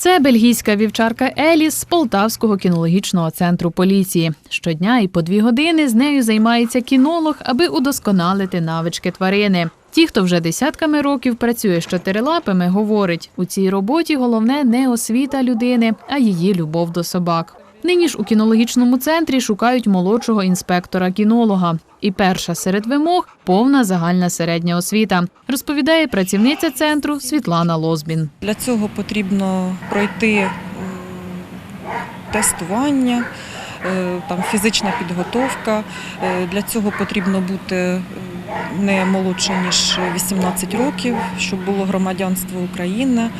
Це бельгійська вівчарка Еліс з Полтавського кінологічного центру поліції. Щодня і по дві години з нею займається кінолог, аби удосконалити навички тварини. Ті, хто вже десятками років працює з чотирилапими, говорить, у цій роботі головне не освіта людини, а її любов до собак. Нині ж у кінологічному центрі шукають молодшого інспектора-кінолога. І перша серед вимог повна загальна середня освіта, розповідає працівниця центру Світлана Лозбін. Для цього потрібно пройти е, тестування, е, там фізична підготовка. Е, Для цього потрібно бути не молодше ніж 18 років, щоб було громадянство України,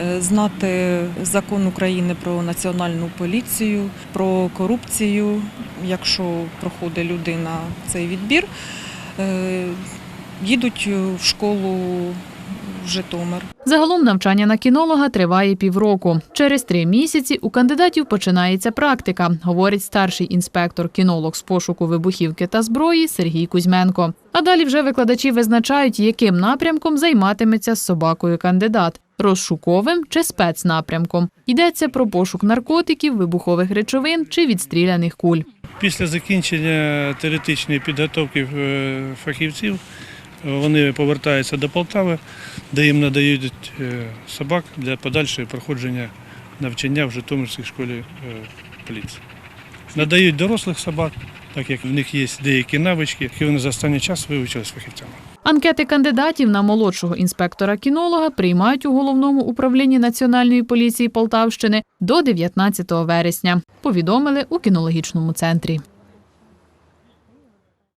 е, знати закон України про національну поліцію, про корупцію, якщо проходить людина цей відбір. Е, Їдуть в школу Житомир. Загалом навчання на кінолога триває півроку. Через три місяці у кандидатів починається практика, говорить старший інспектор кінолог з пошуку вибухівки та зброї Сергій Кузьменко. А далі вже викладачі визначають, яким напрямком займатиметься з собакою кандидат розшуковим чи спецнапрямком. Йдеться про пошук наркотиків, вибухових речовин чи відстріляних куль. Після закінчення теоретичної підготовки е, фахівців вони повертаються до Полтави, де їм надають е, собак для подальшого проходження навчання в Житомирській школі е, поліції. Надають дорослих собак, так як в них є деякі навички, які вони за останній час вивчили з фахівцями. Анкети кандидатів на молодшого інспектора-кінолога приймають у головному управлінні Національної поліції Полтавщини до 19 вересня. Повідомили у кінологічному центрі.